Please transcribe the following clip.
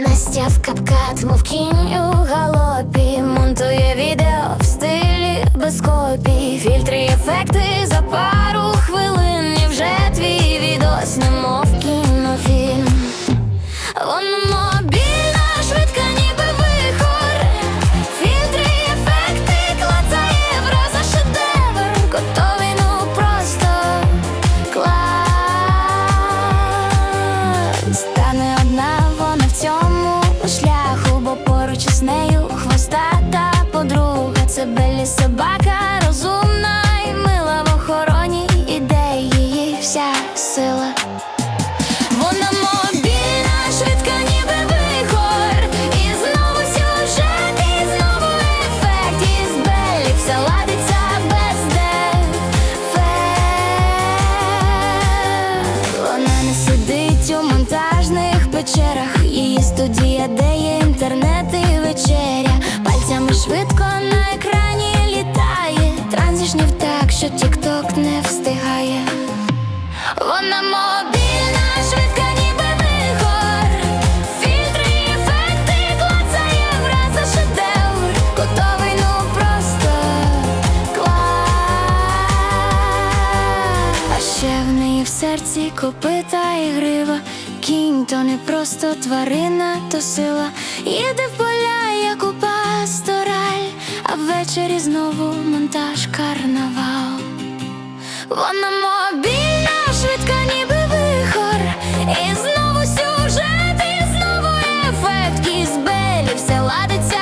Настя в капкат, мов кінь у галопі Монтує відео в поруч із нею хвостата подруга. Це Беллі собака, розумна і мила. В охороні ідей її вся сила. Вона мобільна, швидка, ніби вихор. І знову сюжет, і знову ефект. Беллі все ладиться без дефект Вона не сидить у монтажних печерах. Її студія, де Транзишнів так, що тік-ток не встигає. Вона мобільна, швидка, ну ще в неї в серці копита і грива Кінь то не просто тварина, то сила. Їде в поля, як у пастораль. А ввечері знову монтаж карнавал вона мобільна, швидка, ніби вихор. І знову сюжет, і знову ефект. Беллі все ладиться